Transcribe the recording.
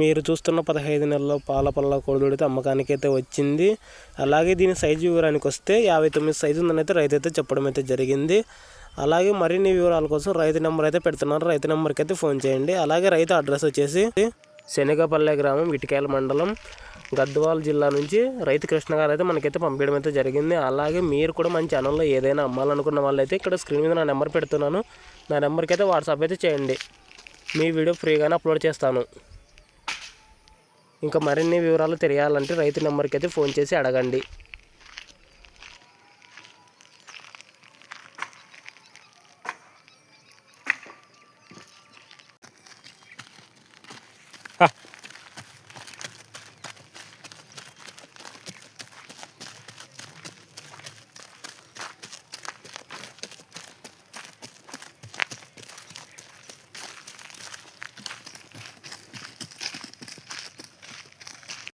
మీరు చూస్తున్న పదహైదు నెలల పాల పల్ల కోడిదూడైతే అమ్మకానికి అయితే వచ్చింది. అలాగే దీని సైజు వివరానికి వస్తే యాభై తొమ్మిది సైజు ఉందని అయితే రైతు అయితే చెప్పడం అయితే జరిగింది. అలాగే మరిన్ని వివరాల కోసం రైతు నెంబర్ అయితే పెడుతున్నారు. రైతు నెంబర్కి అయితే ఫోన్ చేయండి. అలాగే రైతు అడ్రస్ వచ్చేసి శనగపల్లె గ్రామం ఇటుకాయల మండలం గద్వాల జిల్లా నుంచి రైతు కృష్ణ గారు అయితే మనకైతే పంపించడం అయితే జరిగింది. అలాగే మీరు కూడా మన ఛానల్లో ఏదైనా అమ్మాలనుకున్న వాళ్ళైతే ఇక్కడ స్క్రీన్ మీద నా నెంబర్ పెడుతున్నాను. నా నెంబర్కి అయితే వాట్సాప్ అయితే చేయండి. మీ వీడియో ఫ్రీగానే అప్లోడ్ చేస్తాను. ఇంకా మరిన్ని వివరాలు తెలియాలంటే రైతు నెంబర్కి అయితే ఫోన్ చేసి అడగండి.